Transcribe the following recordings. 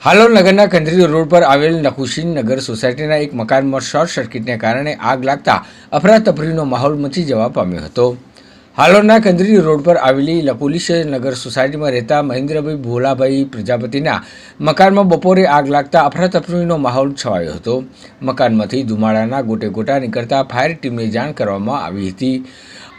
હાલોલ નગરના કંદરી રોડ પર આવેલ નકુશીન નગર સોસાયટીના એક મકાનમાં શોર્ટ સર્કિટને કારણે આગ લાગતા અફરાતફરીનો માહોલ મચી જવા પામ્યો હતો. હાલોલના કંદરી રોડ પર આવેલી લકુલીશ નગર સોસાયટીમાં રહેતા મહેન્દ્રભાઈ ભોલાભાઈ પ્રજાપતિના મકાનમાં બપોરે આગ લાગતા અફરાતફરીનો માહોલ છવાયો હતો. મકાનમાંથી ધુમાડાના ગોટે ગોટા નીકળતા ફાયર ટીમને જાણ કરવામાં આવી હતી.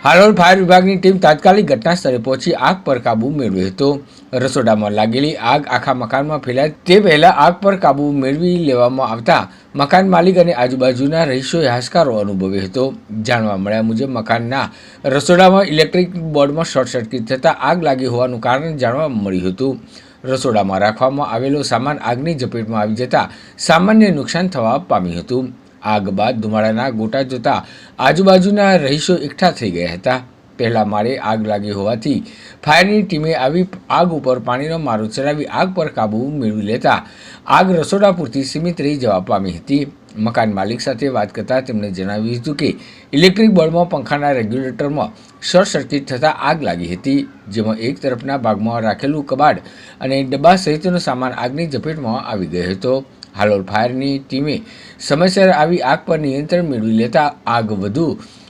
હાલોલ ફાયર વિભાગની ટીમ તાત્કાલિક ઘટના સ્થળે પહોંચી આગ પર કાબૂ મેળવ્યો હતો. રસોડામાં લાગેલી આગ આખા મકાનમાં ફેલાય તે પહેલા આગ પર કાબૂ મેળવી લેવામાં આવતા મકાન માલિક અને આજુબાજુના રહીશોએ હાશકારો અનુભવ્યો હતો. જાણવા મળ્યા મુજબ મકાનના રસોડામાં ઇલેક્ટ્રિક બોર્ડમાં શોર્ટ સર્કિટ થતાં આગ લાગી હોવાનું કારણ જાણવા મળ્યું હતું. રસોડામાં રાખવામાં આવેલો સામાન આગની ઝપેટમાં આવી જતા સામાન્ય નુકસાન થવા પામ્યું હતું. આગ બાદ ધુમાડાના ગોટા જોતા આજુબાજુના રહીશો એકઠા થઈ ગયા હતા. પહેલા માળે આગ લાગી હોવાથી ફાયરની ટીમે આવી આગ ઉપર પાણીનો મારો ચડાવી આગ પર કાબૂ મેળવી લેતા આગ રસોડા પૂરતી સીમિત રહી જવા પામી હતી. મકાન માલિક સાથે વાત કરતાં તેમણે જણાવ્યું હતું કે ઇલેક્ટ્રિક બોર્ડમાં પંખાના રેગ્યુલેટરમાં શોર્ટ સર્કિટ થતાં આગ લાગી હતી, જેમાં એક તરફના ભાગમાં રાખેલું કબાડ અને ડબ્બા સહિતનો સામાન આગની ઝપેટમાં આવી ગયો હતો. હાલોલ ફાયરની ટીમે સમયસર આવી આગ પર નિયંત્રણ મેળવી લેતા આગ વધુ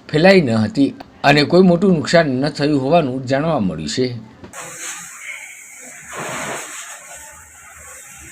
ફેલાઈ ન હતી અને કોઈ મોટું નુકસાન ન થયું હોવાનું જાણવા મળ્યું છે.